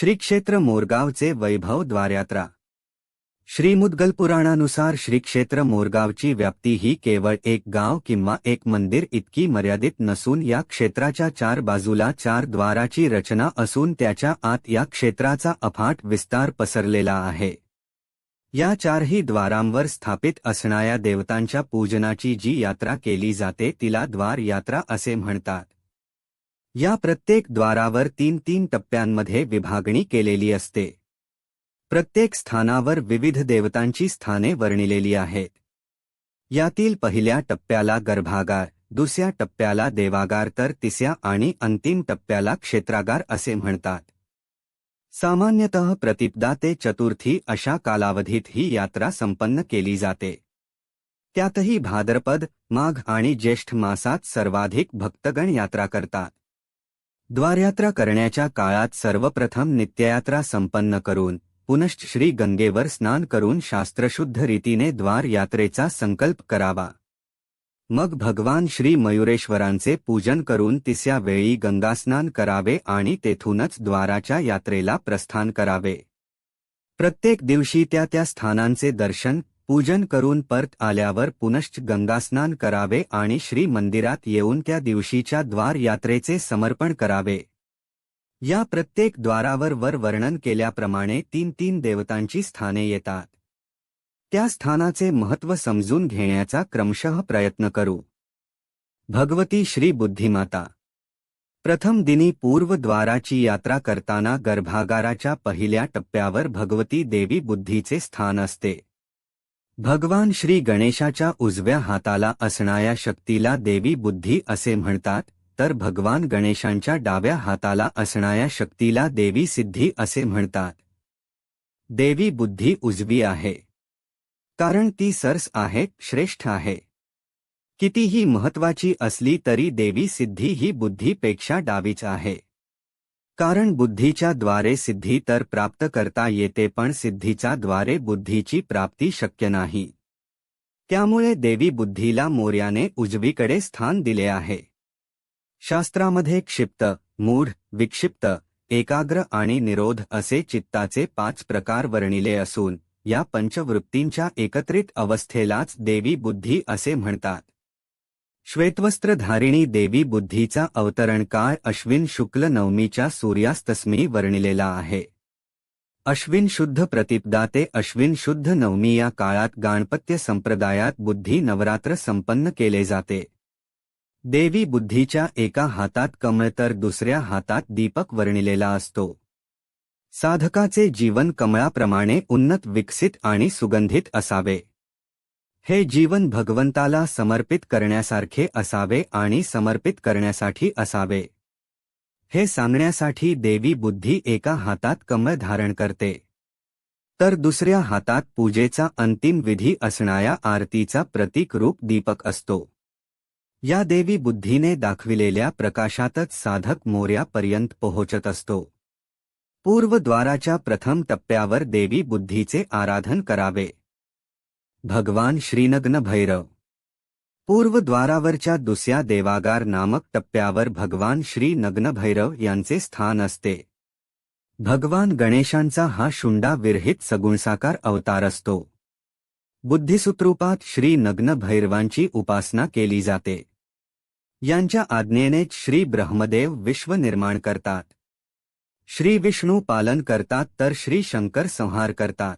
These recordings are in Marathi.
श्री क्षेत्र मोरगावचे वैभव द्वारयात्रा. श्रीमुद्गल पुराणानुसार श्रीक्षेत्र मोरगावची व्याप्ती ही केवळ एक गाव किंवा एक मंदिर इतकी मर्यादित नसून या क्षेत्राच्या चार बाजूला चार द्वाराची रचना असून त्याच्या आत या क्षेत्राचा अफाट विस्तार पसरलेला आहे. या चारही द्वारांवर स्थापित असणाऱ्या देवतांच्या पूजनाची जी यात्रा केली जाते तिला द्वार यात्रा असे म्हणतात. या प्रत्येक द्वारावर तीन तीन टप्प्यांमध्ये विभागणी केलेली असते. प्रत्येक स्थानावर विविध देवतांची स्थाने वर्णिलेली आहेत. यातील पहिल्या टप्प्याला गर्भागार दुसऱ्या टप्प्याला देवागार तर तिसऱ्या आणि अंतिम टप्प्याला क्षेत्रागार असे म्हणतात. सामान्यतः प्रतिपदा ते चतुर्थी अशा कालावधीत ही यात्रा संपन्न केली जाते. त्यातही भाद्रपद माघ आणि ज्येष्ठ मासात सर्वाधिक भक्तगण यात्रा करतात. द्वारयात्रा करण्याच्या काळात सर्वप्रथम नित्ययात्रा संपन्न करून पुनश्च श्री गंगेवर स्नान करून शास्त्रशुद्ध रीतीने द्वार यात्रेचा संकल्प करावा. मग भगवान श्री मयुरेश्वरांचे पूजन करून तिसऱ्या वेळी गंगास्नान करावे आणि तेथूनच द्वाराच्या यात्रेला प्रस्थान करावे. प्रत्येक दिवशी त्या त्या स्थानांचे दर्शन पूजन करून परत आल्यावर पुनश्च गंगास्नान करावे आणि श्री मंदिरात येऊन त्या दिवशीच्या द्वार यात्रेचे समर्पण करावे. या प्रत्येक द्वारावर वर वर्णन केल्याप्रमाणे तीन तीन देवतांची स्थाने येतात. त्या स्थानाचे महत्त्व समजून घेण्याचा क्रमशः प्रयत्न करू. भगवती श्री बुद्धिमाता. प्रथम दिनी पूर्वद्वाराची यात्रा करताना गर्भागाराच्या पहिल्या टप्प्यावर भगवती देवी बुद्धीचे स्थान असते. भगवान श्री गणेशाच्या उजव्या हाताला असणाऱ्या शक्तीला देवी बुद्धी असे म्हणतात, तर भगवान गणेशांच्या डाव्या हाताला असणाऱ्या शक्तीला देवी सिद्धी असे म्हणतात. देवी बुद्धी उजवी आहे. कारण ती सरस आहे, श्रेष्ठ आहे. कितीही महत्वाची असली तरी देवी सिद्धी ही बुद्धीपेक्षा डावीच आहे. कारण बुद्धीच्या द्वारे सिद्धी तर प्राप्त करता येते पण सिद्धीच्या द्वारे बुद्धीची प्राप्ती शक्य नाही. त्यामुळे देवी बुद्धीला मोर्याने उजवीकडे स्थान दिले आहे. शास्त्रामध्ये क्षिप्त मूढ विक्षिप्त एकाग्र आणि निरोध असे चित्ताचे पाच प्रकार वर्णिले असून या पंचवृत्तींच्या एकत्रित अवस्थेलाच देवी बुद्धी असे म्हणतात. श्वेतवस्त्रधारिणी देवी बुद्धीचा अवतरण काळ अश्विन शुक्ल नवमीच्या सूर्यास्तस्मी वर्णिलेला आहे. अश्विन शुद्ध प्रतिपदा ते अश्विन शुद्ध नवमी या काळात गाणपत्य संप्रदायात बुद्धी नवरात्र संपन्न केले जाते. देवी बुद्धीच्या एका हातात कमळ तर दुसऱ्या हातात दीपक वर्णिलेला असतो. साधकाचे जीवन कमळाप्रमाणे उन्नत विकसित आणि सुगंधित असावे. हे जीवन भगवंताला समर्पित करण्यासारखे असावे आणि समर्पित करण्यासाठी असावे. हे सांगण्यासाठी देवी बुद्धी एका हातात कमळ धारण करते. तर दुसऱ्या हातात पूजेचा अंतिम विधी असणाऱ्या आरतीचा प्रतीक रूप दीपक असतो. या देवी बुद्धीने दाखविलेल्या प्रकाशातच साधक मोर्यापर्यंत पोहोचत असतो. पूर्वद्वाराच्या प्रथम टप्प्यावर देवी बुद्धीचे आराधन करावे. भगवान श्रीनग्न भैरव। पूर्वद्वारावरच्या दुसऱ्या देवागार नामक टप्प्यावर भगवान श्री नग्न भैरव यांचे स्थान असते. भगवान गणेशांचा हा शुंडा विरहित सगुणसाकार अवतार असतो. बुद्धिसूत्रूपात श्री नग्न भैरवांची उपासना केली जाते. यांच्या आज्ञेनेच श्री ब्रह्मदेव विश्व निर्माण करतात. श्री विष्णू पालन करतात तर श्री शंकर संहार करतात.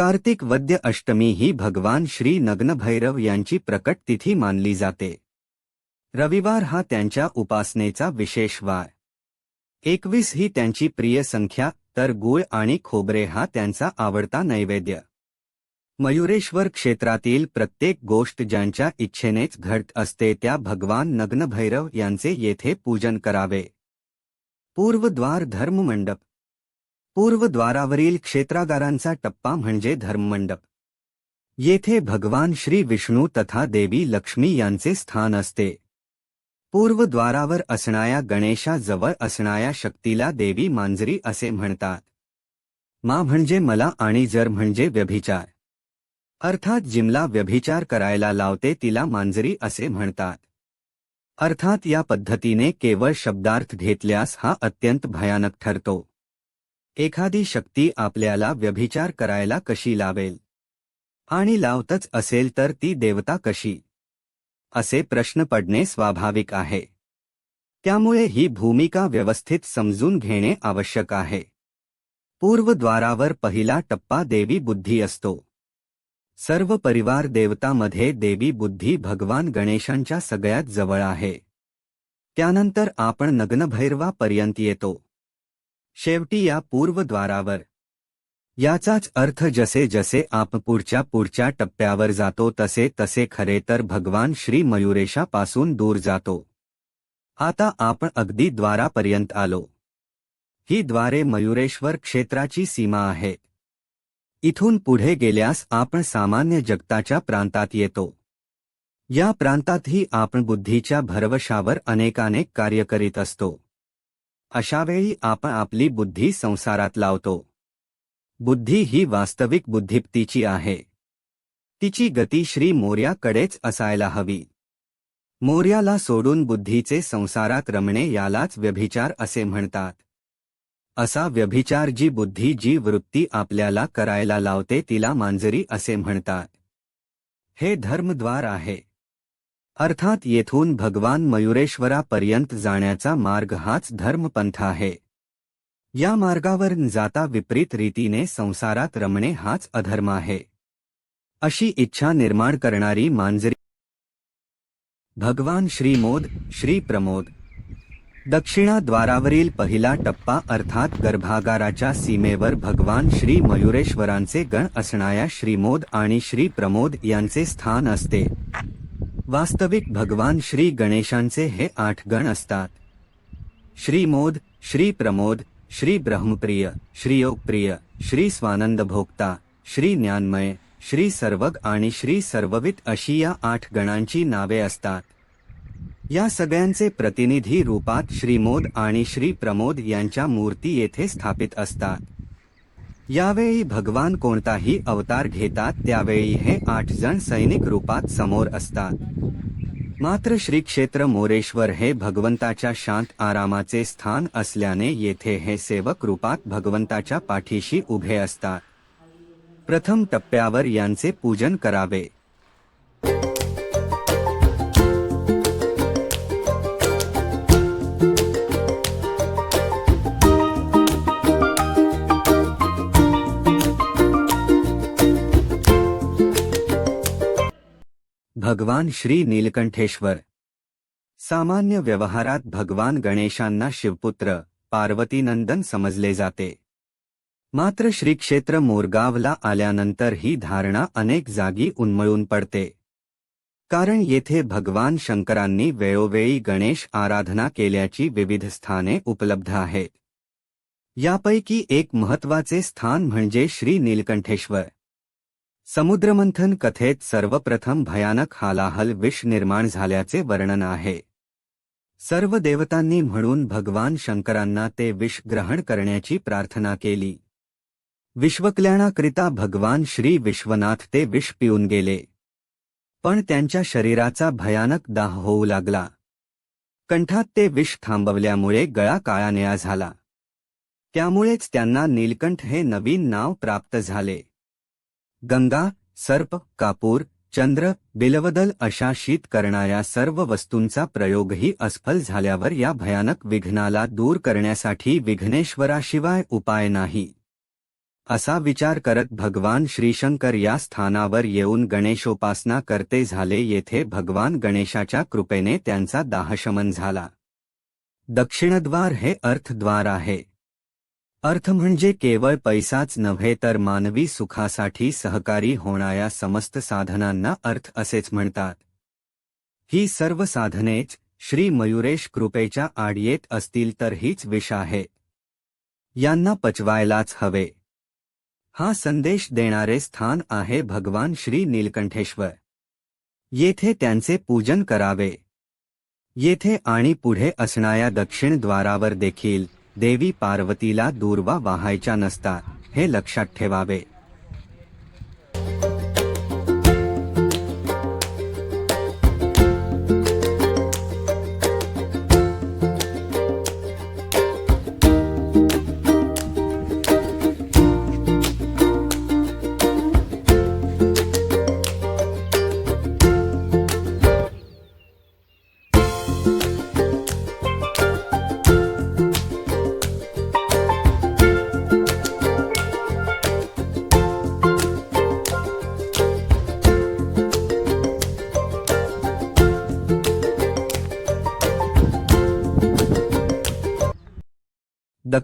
कार्तिक वद्य अष्टमी ही भगवान श्री नग्नभैरव यांची प्रकट तिथी मानली जाते. रविवार हा त्यांच्या उपासनेचा विशेष वार. एकवीस ही त्यांची प्रिय संख्या तर गुळ आणि खोबरे हा त्यांचा आवडता नैवेद्य. मयुरेश्वर क्षेत्रातील प्रत्येक गोष्ट ज्यांच्या इच्छेनेच घडत असते त्या भगवान नग्नभैरव यांचे येथे पूजन करावे. पूर्वद्वार धर्ममंडप. पूर्वद्वारावरील क्षेत्रागारांचा टप्पा म्हणजे धर्ममंडप. येथे भगवान श्री विष्णू तथा देवी लक्ष्मी यांचे स्थान असते. पूर्वद्वारावर असणाऱ्या गणेशाजवळ असणाऱ्या शक्तीला देवी मांजरी असे म्हणतात. मा म्हणजे मला आणि जर म्हणजे व्यभिचार. अर्थात जिमला व्यभिचार करायला लावते तिला मांजरी असे म्हणतात. अर्थात या पद्धतीने केवळ शब्दार्थ घेतल्यास हा अत्यंत भयानक ठरतो. एखादी शक्ती आपल्याला व्यभिचार करायला कशी लावेल? आणि लावतच असेल तर ती देवता कशी? असे प्रश्न पडणे स्वाभाविक आहे. त्यामुळे ही भूमिका व्यवस्थित समजून घेणे आवश्यक आहे. पूर्वद्वारावर पहिला टप्पा देवी बुद्धी असतो. सर्व परिवार देवतामध्ये देवी बुद्धी भगवान गणेशांच्या सगळ्यात जवळ आहे. त्यानंतर आपण नग्नभैरवापर्यंत येतो. शेवटी या पूर्वद्वारावर. याचाच अर्थ जसे जसे आप पुढच्या पुढच्या टप्प्यावर जातो तसे तसे खरे तर भगवान श्री मयुरेशापासून दूर जातो. आता आपण अगदी द्वारापर्यंत आलो. ही द्वारे मयुरेश्वर क्षेत्राची सीमा आहे. इथून पुढे गेल्यास आपण सामान्य जगताच्या प्रांतात येतो. या प्रांतातही आपण बुद्धीच्या भरवशावर अनेकानेक कार्य करीत असतो. अशावेळी आपण आपली बुद्धी संसारात लावतो. बुद्धी ही वास्तविक बुद्धिप्तीची आहे. तिची गती श्री मोर्याकडेच असायला हवी. मोर्याला सोडून बुद्धीचे संसारात रमणे यालाच व्यभिचार असे म्हणतात. असा व्यभिचार जी बुद्धी जी वृत्ती आपल्याला करायला लावते तिला मांजरी असे म्हणतात. हे धर्मद्वार आहे. अर्थात येथून भगवान मयुरेश्वरापर्यंत जाण्याचा मार्ग हाच धर्मपंथ आहे. या मार्गावर जाता विपरीत रीतीने संसारात रमणे हाच अधर्म आहे. अशी इच्छा निर्माण करणारी मांजरी भगवान श्रीमोद श्री प्रमोद दक्षिणाद्वारावरील पहिला टप्पा अर्थात गर्भागाराच्या सीमेवर भगवान श्री मयुरेश्वरांचे गण असणाऱ्या श्रीमोद आणि श्री प्रमोद यांचे स्थान असते. वास्तविक भगवान श्री गणेशांचे हे आठ गण असतात. श्रीमोद श्री प्रमोद श्री ब्रह्मप्रिय श्री योगप्रिय श्री स्वानंद भोक्ता श्री ज्ञानमय श्री सर्वग आणि श्री सर्ववित अशी या आठ गणांची नावे असतात. या सगळ्यांचे प्रतिनिधी रूपात श्रीमोद आणि श्री प्रमोद यांच्या मूर्ती येथे स्थापित असतात. यावेळी भगवान कोणताही अवतार घेतात त्यावेळी हे आठ जण सैनिक रूपात समोर असतात. मात्र श्री क्षेत्र मोरेश्वर हे भगवंताच्या शांत आरामाचे स्थान असल्याने येथे हे सेवक रूपात भगवंताच्या पाठीशी उभे असतात. प्रथम टप्प्यावर यांचे पूजन करावे. भगवान श्री नीलकंठेश्वर. सामान्य व्यवहारात भगवान गणेशांना शिवपुत्र पार्वतीनंदन समजले जाते. मात्र श्री क्षेत्र मोरगावला आल्यानंतर ही धारणा अनेक जागी उन्मळून पडते. कारण येथे भगवान शंकरांनी वेळोवेळी गणेश आराधना केल्याची विविध स्थाने उपलब्ध आहेत. यापैकी एक महत्त्वाचे स्थान म्हणजे श्री नीलकंठेश्वर. समुद्रमंथन कथेत सर्वप्रथम भयानक हालाहल विष निर्माण झाल्याचे वर्णन आहे. सर्व देवतांनी म्हणून भगवान शंकरांना ते विष ग्रहण करण्याची प्रार्थना केली. विश्वकल्याणाकरिता भगवान श्री विश्वनाथ ते विष पिऊन गेले. पण त्यांच्या शरीराचा भयानक दाह होऊ लागला. कंठात ते विष थांबवल्यामुळे गळा काळा निळा झाला. त्यामुळेच त्यांना नीलकंठ हे नवीन नाव प्राप्त झाले. गंगा, सर्प, कापूर, चंद्र, बिलवदल अशा शीत करणाऱ्या सर्व वस्तूंचा प्रयोगही असफल झाल्यावर या भयानक विघ्नाला दूर करण्यासाठी विघ्नेश्वराशिवाय उपाय नाही. असा विचार करत भगवान श्रीशंकर या स्थानावर येऊन गणेशोपासना करते झाले येथे भगवान गणेशाच्या कृपेने त्यांचा दाहशमन झाला. दक्षिणद्वार हे अर्थद्वार आहे. अर्थ म्हणजे केवळ पैसाच नव्हे तर मानवी सुखासाठी सहकारी होणाऱ्या समस्त साधनांना अर्थ असेच म्हणतात. ही सर्व साधनेच श्री मयुरेश कृपेच्या आड येत असतील तर हीच विष आहे. यांना पचवायलाच हवे. हा संदेश देणारे स्थान आहे भगवान श्री नीलकंठेश्वर. येथे त्यांचे पूजन करावे. येथे आणि पुढे असणाऱ्या दक्षिण द्वारावर देखील देवी पार्वतीला दूर्वा वाहायच्या नसतात हे लक्षात ठेवावे.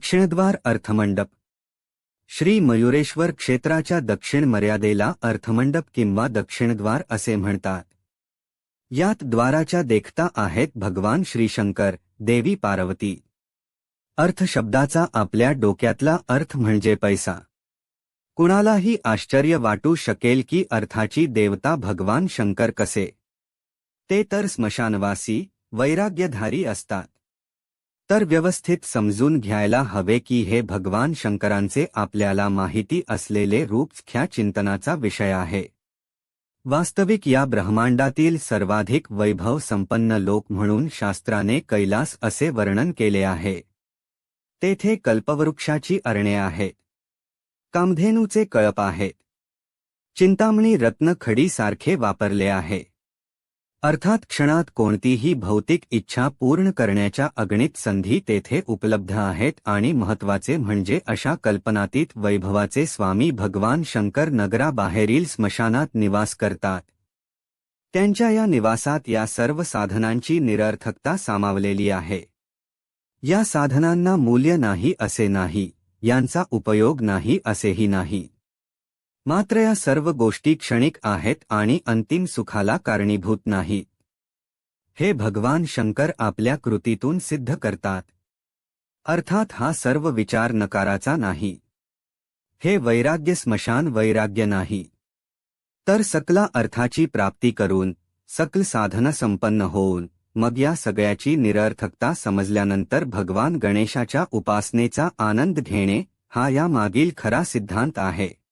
दक्षिणद्वार अर्थमंडप. श्री मयुरेश्वर क्षेत्राच्या दक्षिण मर्यादेला अर्थमंडप किंवा दक्षिणद्वार असे म्हणतात. यात द्वाराच्या देखता आहेत भगवान श्रीशंकर देवी पार्वती. अर्थ शब्दाचा आपल्या डोक्यातला अर्थ म्हणजे पैसा. कुणालाही आश्चर्य वाटू शकेल की अर्थाची देवता भगवान शंकर कसे. ते तर स्मशानवासी वैराग्यधारी असतात. तर व्यवस्थित समजून घ्यायला हवे की हे भगवान शंकरांचे आपल्याला माहिती असलेले रूपख्या चिंतनाचा विषय आहे. वास्तविक या ब्रह्मांडातील सर्वाधिक वैभव संपन्न लोक म्हणून शास्त्राने कैलास असे वर्णन केले आहे. तेथे कल्पवृक्षाची अरणे आहेत. कामधेनूचे कळप आहेत. चिंतामणी रत्न सारखे वापरले आहे. अर्थात क्षणात कोणतीही भौतिक इच्छा पूर्ण करण्याच्या अगणित संधी तेथे उपलब्ध आहेत आणि महत्त्वाचे म्हणजे अशा कल्पनातीत वैभवाचे स्वामी भगवान शंकर नगराबाहेरील स्मशानात निवास करतात. त्यांच्या या निवासात या सर्व साधनांची निरर्थकता सामावलेली आहे. या साधनांना मूल्य नाही असे नाही यांचा उपयोग नाही असेही नाही. मात्र या सर्व गोष्टी क्षणिक आहेत आणि अंतिम सुखाला कारणीभूत नाहीत. हे भगवान शंकर आपल्या कृतीतून सिद्ध करतात. अर्थात हा सर्व विचार नकाराचा नाही. हे वैराग्य स्मशान वैराग्य नाही. तर सकला अर्थाची प्राप्ती करून सकल साधन संपन्न होऊन मग या सगळ्याची निरर्थकता समजल्यानंतर भगवान गणेशाच्या उपासनेचा आनंद घेणे हा या मागील खरा सिद्धांत आहे.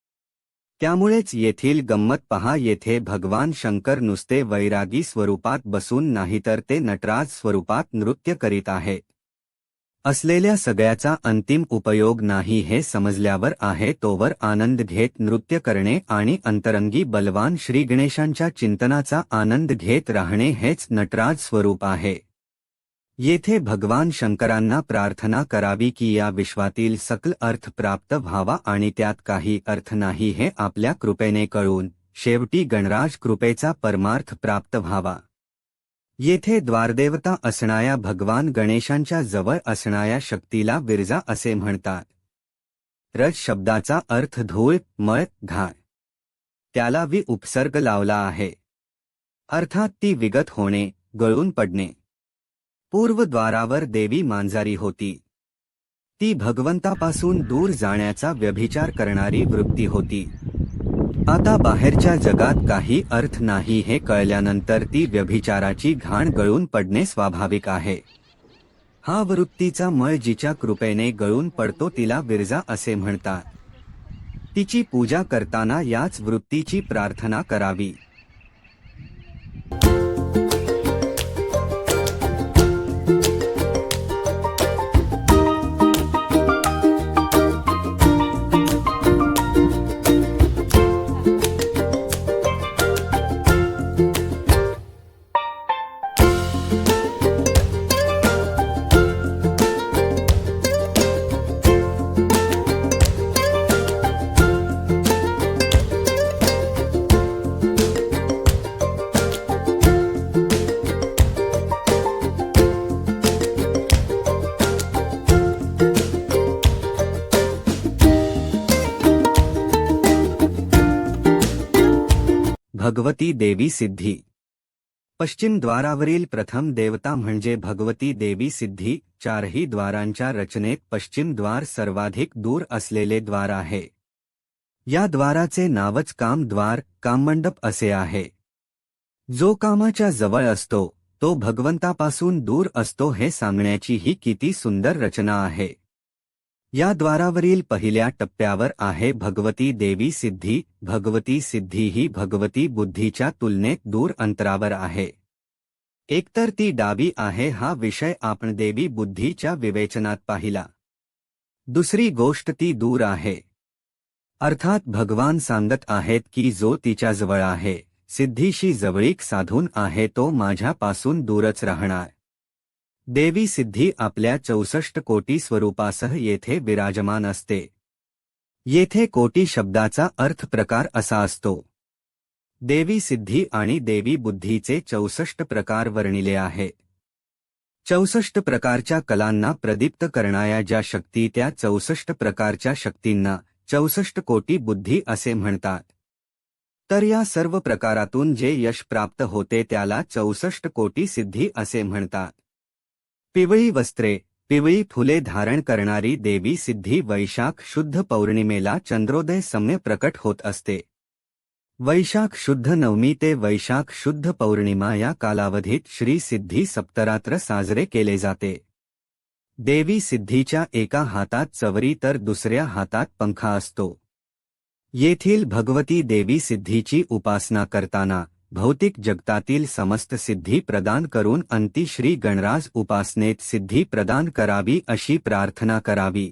त्यामुळेच येथील गंमत पहा येथे भगवान शंकर नुसते वैरागी स्वरूपात बसून नाहीतर ते नटराज स्वरूपात नृत्य करीत आहे. असलेल्या सगळ्याचा अंतिम उपयोग नाही हे समजल्यावर आहे तोवर आनंद घेत नृत्य करणे आणि अंतरंगी बलवान श्री गणेशांच्या चिंतनाचा आनंद घेत राहणे हेच नटराज स्वरूप आहे. येथे भगवान शंकरांना प्रार्थना करावी की या विश्वातील सकल अर्थ प्राप्त व्हावा आणि त्यात काही अर्थ नाही हे आपल्या कृपेने कळून शेवटी गणराज कृपेचा परमार्थ प्राप्त व्हावा. येथे द्वारदेवता असणाया भगवान गणेशांच्या जवळ असणाया शक्तीला विरजा असे म्हणतात. रज शब्दाचा अर्थ धूळ मळ घाळ त्याला वि उपसर्ग लावला आहे. अर्थात ती विगत होणे गळून पडणे. पूर्वद्वारावर देवी मांजारी होती. ती भगवंतापासून दूर जाण्याचा व्यभिचार करणारी वृत्ती होती. आता बाहेरच्या जगात काही अर्थ नाही हे कळल्यानंतर ती व्यभिचाराची घाण गळून पडणे स्वाभाविक आहे. हा वृत्तीचा मळ जिच्या कृपेने गळून पडतो तिला विरजा असे म्हणतात. तिची पूजा करताना याच वृत्तीची प्रार्थना करावी. भगवती देवी सिद्धी. पश्चिम द्वारावरील प्रथम देवता म्हणजे भगवती देवी सिद्धी चारही द्वारांच्या रचनेत पश्चिम द्वार सर्वाधिक दूर असलेले द्वार आहे. या द्वाराचे नावच कामद्वार काममंडप असे आहे. जो कामाच्या जवळ असतो तो भगवंतापासून दूर असतो हे सांगण्याची ही किती सुंदर रचना आहे. या द्वारावरील पहिल्या टप्प्यावर आहे भगवती देवी सिद्धी भगवती सिद्धी ही भगवती बुद्धीच्या तुलनेत दूर अंतरावर आहे. एकतर ती डावी आहे हा विषय आपण देवी बुद्धीच्या विवेचनात पाहिला. दुसरी गोष्ट ती दूर आहे. अर्थात भगवान सांगत आहेत की जो तिच्याजवळ आहे सिद्धीशी जवळीक साधून आहे तो माझ्यापासून दूरच राहणार. देवी सिद्धी आपल्या चौसष्ट कोटी स्वरूपासह येथे विराजमान असते. येथे कोटी शब्दाचा अर्थ प्रकार असा असतो. देवी सिद्धी आणि देवी बुद्धीचे चौसष्ट प्रकार वर्णिले आहे. चौसष्ट प्रकारच्या कलांना प्रदीप्त करणाऱ्या ज्या शक्ती त्या चौसष्ट प्रकारच्या शक्तींना चौसष्ट कोटी बुद्धी असे म्हणतात. तर या सर्व प्रकारातून जे यश प्राप्त होते त्याला चौसष्ट कोटी सिद्धी असे म्हणतात. पिवळी वस्त्रे, पिवळी फुले धारण करणारी देवी सिद्धी वैशाख शुद्ध पौर्णिमेला चंद्रोदय सम्य प्रकट होत असते. वैशाख शुद्ध नवमी ते वैशाख शुद्ध पौर्णिमा या कालावधीत श्री सिद्धी सप्तरात्र साजरे केले जाते. देवी सिद्धीच्या एका हातात चवरी तर दुसऱ्या हातात पंखा असतो. येथील भगवती देवी सिद्धीची उपासना करताना भौतिक जगतातील समस्त सिद्धी प्रदान करून अंती श्री गणराज उपासनेत सिद्धी प्रदान करावी अशी प्रार्थना करावी.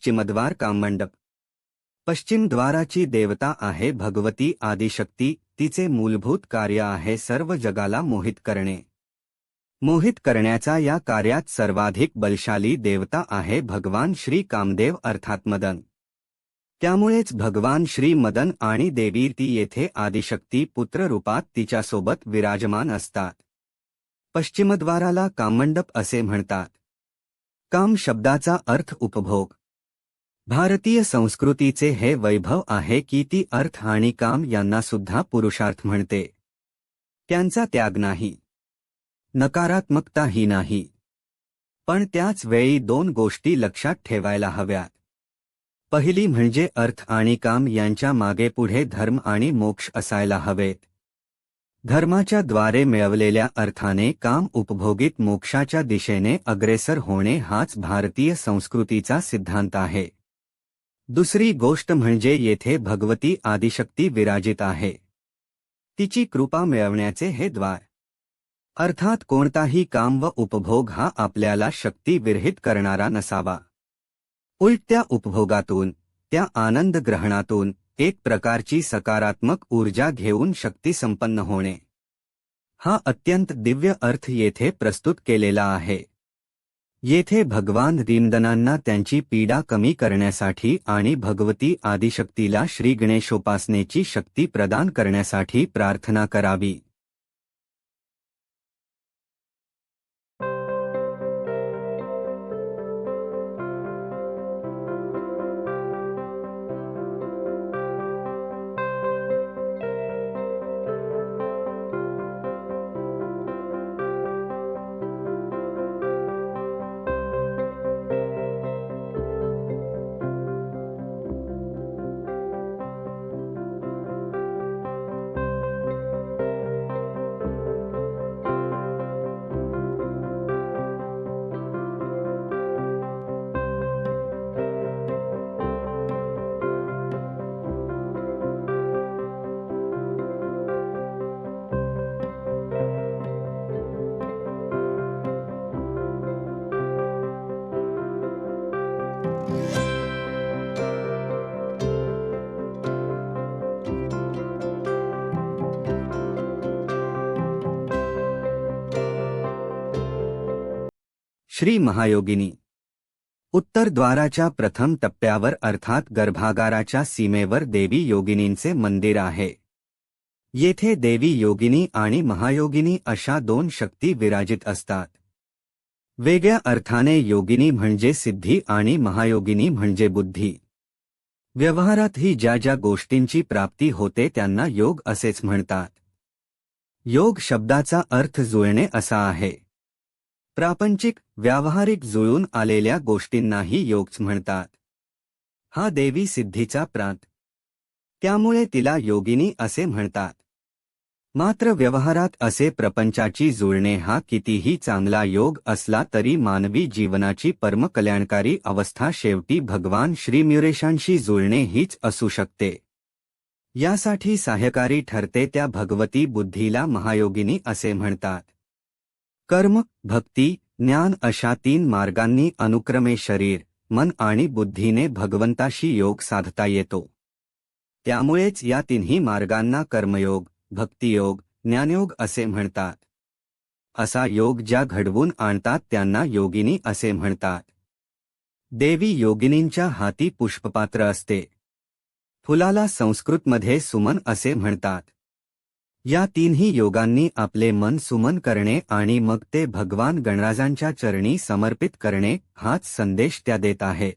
पश्चिमद्वार कामंडप पश्चिम द्वाराची देवता आहे भगवती आदिशक्ती तिचे मूलभूत कार्य आहे सर्व जगाला मोहित करणे. मोहित करण्याचा या कार्यात सर्वाधिक बलशाली देवता आहे भगवान श्री कामदेव अर्थात मदन. त्यामुळेच भगवान श्री मदन आणि देवी ती येथे आदिशक्ती पुत्र रूपात तिच्यासोबत विराजमान असतात. पश्चिमद्वाराला कामंडप असे म्हणतात. काम शब्दाचा अर्थ उपभोग. भारतीय संस्कृतीचे हे वैभव आहे की ती अर्थ आणि काम यांना सुद्धा पुरुषार्थ म्हणते. त्यांचा त्याग नाही. नकारात्मकताही नाही. पण त्याच वेळी दोन गोष्टी लक्षात ठेवायला हव्यात पहिली म्हणजे अर्थ आणि काम यांच्या मागे पुढे धर्म आणि मोक्ष असायला हवेत. धर्माच्या द्वारे मिळवलेल्या अर्थाने काम उपभोगित मोक्षाच्या दिशेने अग्रेसर होणे हाच भारतीय संस्कृतीचा सिद्धांत आहे. दुसरी गोष्ट म्हणजे येथे भगवती आदिशक्ती विराजित आहे. तिची कृपा मिळवण्याचे हे द्वार. अर्थात कोणताही काम व उपभोग हा आपल्याला शक्ती विरहित करणारा नसावा. उलट त्या उपभोगातून त्या आनंद ग्रहणातून एक प्रकारची सकारात्मक ऊर्जा घेऊन शक्ती संपन्न होणे. हा अत्यंत दिव्य अर्थ येथे प्रस्तुत केलेला आहे. येथे भगवान दीनदनांना त्यांची पीडा कमी करण्यासाठी आणि भगवती आदिशक्तीला श्री गणेशोपासनेची शक्ती प्रदान करण्यासाठी प्रार्थना करावी. श्री महायोगिनी. उत्तर द्वाराच्या प्रथम टप्प्यावर अर्थात गर्भागाराच्या सीमेवर देवी योगिनींचे मंदिर आहे. येथे देवी योगिनी आणि महायोगिनी अशा दोन शक्ती विराजित असतात. वेगळ्या अर्थाने योगिनी म्हणजे सिद्धी आणि महायोगिनी म्हणजे बुद्धी. व्यवहारातही ज्या ज्या गोष्टींची प्राप्ती होते त्यांना योग असेच म्हणतात. योग शब्दाचा अर्थ जुळणे असा आहे. प्रापंचिक व्यावहारिक जुळून आलेल्या गोष्टींनाही योगच म्हणतात. हा देवी सिद्धीचा प्रांत. त्यामुळे तिला योगिनी असे म्हणतात. मात्र व्यवहारात असे प्रपंचाची जुळणे हा कितीही चांगला योग असला तरी मानवी जीवनाची परमकल्याणकारी अवस्था शेवटी भगवान श्रीम्युरेशांशी जुळणे हीच असू शकते. यासाठी सहाय्यकारी ठरते त्या भगवती बुद्धीला महायोगिनी असे म्हणतात. कर्म भक्ती ज्ञान अशा तीन मार्गांनी अनुक्रमे शरीर मन आणि बुद्धीने भगवंताशी योग साधता येतो. त्यामुळेच या तिन्ही मार्गांना कर्मयोग भक्तियोग ज्ञानयोग असे म्हणतात. असा योग ज्या घडवून आणतात त्यांना योगिनी असे म्हणतात. देवी योगिनींच्या हाती पुष्पपात्र असते. फुलाला संस्कृतमध्ये सुमन असे म्हणतात. या तीनही योगांनी आपले मन सुमन करणे आणि मग ते भगवान गणराजांच्या चरणी समर्पित करणे हाच संदेश त्या देत आहे.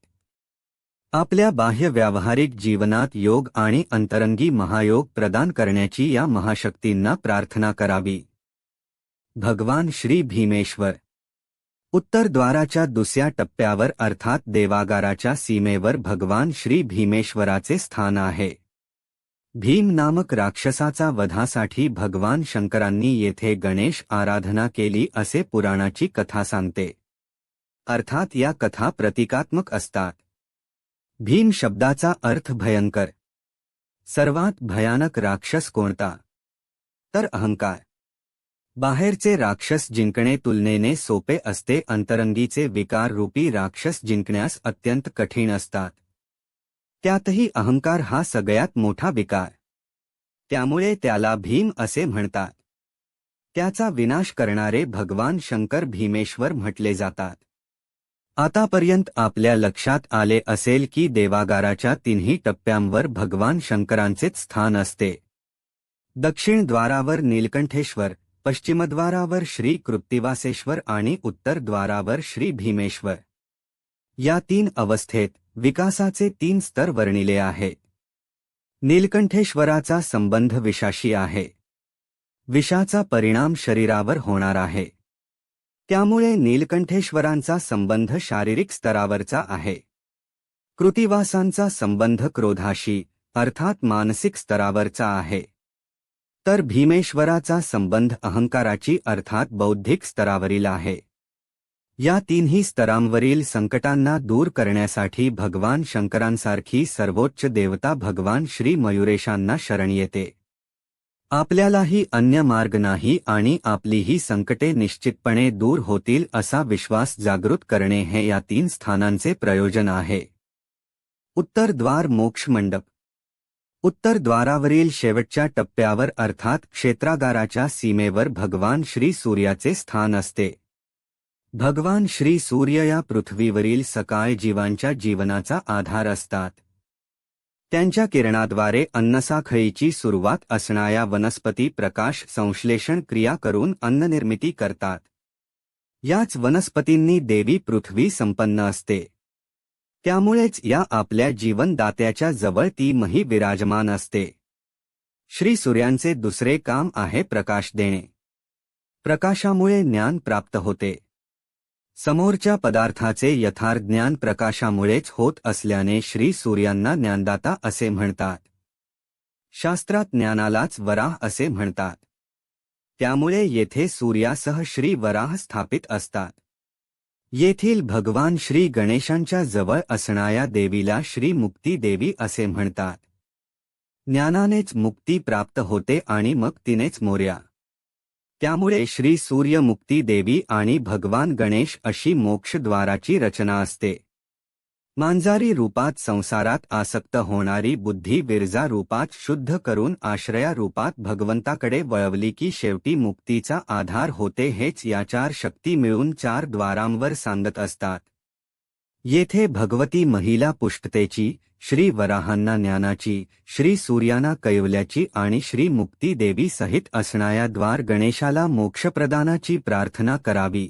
आपल्या बाह्य व्यावहारिक जीवनात योग आणि अंतरंगी महायोग प्रदान करण्याची या महाशक्तींना प्रार्थना करावी. भगवान श्री भीमेश्वर. उत्तरद्वाराच्या दुसऱ्या टप्प्यावर अर्थात देवागाराच्या सीमेवर भगवान श्री भीमेश्वराचे स्थान आहे. भीम नामक राक्षसाचा वधासाठी भगवान शंकरांनी येथे गणेश आराधना केली असे पुराणाची कथा सांगते. अर्थात या कथा प्रतिकात्मक असतात. भीम शब्दाचा अर्थ भयंकर. सर्वात भयानक राक्षस कोणता? तर अहंकार. बाहेरचे राक्षस जिंकणे तुलनेने सोपे असते, अंतरंगीचे विकार रूपी राक्षस जिंकण्यास अत्यंत कठीण असतात. त्यातही अहंकार हा सगळ्यात मोठा विकार. त्यामुळे त्याला भीम असे म्हणतात. त्याचा विनाश करणारे भगवान शंकर भीमेश्वर म्हटले जातात. आतापर्यंत आपल्या लक्षात आले असेल की देवागाराच्या तिन्ही टप्प्यांवर भगवान शंकरांचेच स्थान असते. दक्षिण द्वारावर नीलकंठेश्वर पश्चिमद्वारावर श्री कृत्तिवासेश्वर आणि उत्तर द्वारावर श्री भीमेश्वर. या तीन अवस्थेत विकासाचे तीन स्तर वर्णिले आहे. नीलकंठेश्वराचा संबंध विषाशी आहे. विषाचा परिणाम शरीरावर होणार आहे. त्यामुळे नीलकंठेश्वरांचा संबंध शारीरिक स्तरावरचा आहे. कृतिवासांचा संबंध क्रोधाशी अर्थात मानसिक स्तरावरचा आहे. तर भीमेश्वराचा संबंध अहंकाराची अर्थात बौद्धिक स्तरावरील आहे. या तीनही स्तरांवरील संकटांना दूर करण्यासाठी भगवान शंकरांसारखी सर्वोच्च देवता भगवान श्री मयुरेशांना शरण येते. आपल्यालाही अन्य मार्ग नाही आणि आपलीही संकटे निश्चितपणे दूर होतील असा विश्वास जागृत करणे हे या तीन स्थानांचे प्रयोजन आहे. उत्तर द्वार मोक्ष मंडप. उत्तर द्वारावरील शेवटच्या टप्प्यावर अर्थात क्षेत्रागाराच्या सीमेवर भगवान श्री सूर्याचे स्थान असते. भगवान श्री सूर्य या पृथ्वीवरील सकाळ जीवांच्या जीवनाचा आधार असतात. त्यांच्या किरणाद्वारे अन्नसाखळीची सुरुवात असणाऱ्या वनस्पती प्रकाश संश्लेषण क्रिया करून अन्ननिर्मिती करतात. याच वनस्पतींनी देवी पृथ्वी संपन्न असते. त्यामुळेच या आपल्या जीवनदात्याच्या जवळ ती मही विराजमान असते. श्री सूर्यांचे दुसरे काम आहे प्रकाश देणे. प्रकाशामुळे ज्ञान प्राप्त होते. समोरच्या पदार्थाचे यथार्ज्ञान प्रकाशामुळेच होत असल्याने श्री सूर्यांना ज्ञानदाता असे म्हणतात. शास्त्रात ज्ञानालाच वराह असे म्हणतात. त्यामुळे येथे सूर्यासह श्री वराह स्थापित असतात. येथील भगवान श्री गणेशांच्या जवळ असणाऱ्या देवीला श्री मुक्ती देवी असे म्हणतात. ज्ञानानेच मुक्ती प्राप्त होते आणि मग तिनेच मोर्या. त्यामुळे श्री सूर्यमुक्ती देवी आणि भगवान गणेश अशी मोक्षद्वाराची रचना असते. मांजारी रूपात संसारात आसक्त होणारी बुद्धी विरजा रूपात शुद्ध करून आश्रया रूपात भगवंताकडे वळवली की शेवटी मुक्तीचा आधार होते हेच या चार शक्ती मिळून चार द्वारांवर सांगत असतात. येथे भगवती महिला पुष्टतेची श्री वराहांना ज्ञानाची श्री सूर्याना कैवल्याची आणि श्री मुक्ती देवी सहित असणाऱ्या द्वार गणेशाला मोक्षप्रदानाची प्रार्थना करावी.